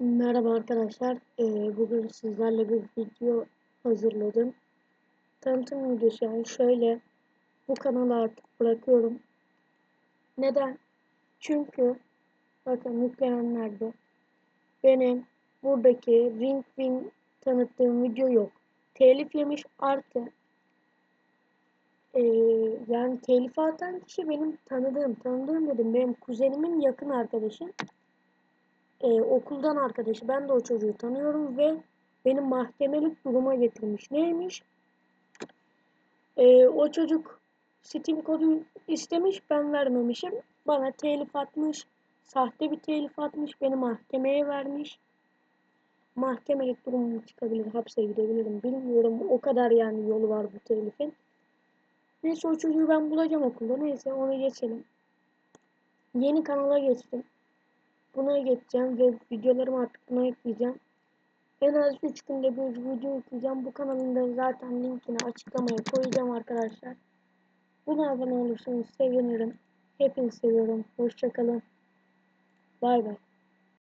Merhaba arkadaşlar. Ee, bugün sizlerle bir video hazırladım. Tanıtım videosu yani şöyle bu kanalı artık bırakıyorum. Neden? Çünkü bakın yüklenenlerde benim buradaki Ring Ring tanıttığım video yok. Telif yemiş artı yani telifi atan kişi benim tanıdığım, tanıdığım dedim benim kuzenimin yakın arkadaşı e, okuldan arkadaşı. Ben de o çocuğu tanıyorum ve benim mahkemelik duruma getirmiş. Neymiş? E, o çocuk Steam kodu istemiş, ben vermemişim. Bana telif atmış. Sahte bir telif atmış. Beni mahkemeye vermiş. Mahkemelik durumum çıkabilir. Hapse gidebilirim. Bilmiyorum. O kadar yani yolu var bu telifin. Neyse o çocuğu ben bulacağım okulda. Neyse onu geçelim. Yeni kanala geçtim. Buna geçeceğim ve videolarımı artık buna ekleyeceğim. En az 3 günde bir video yükleyeceğim. Bu kanalın da zaten linkini açıklamaya koyacağım arkadaşlar. Buna abone olursanız sevinirim. Hepinizi seviyorum. Hoşçakalın. Bay bay.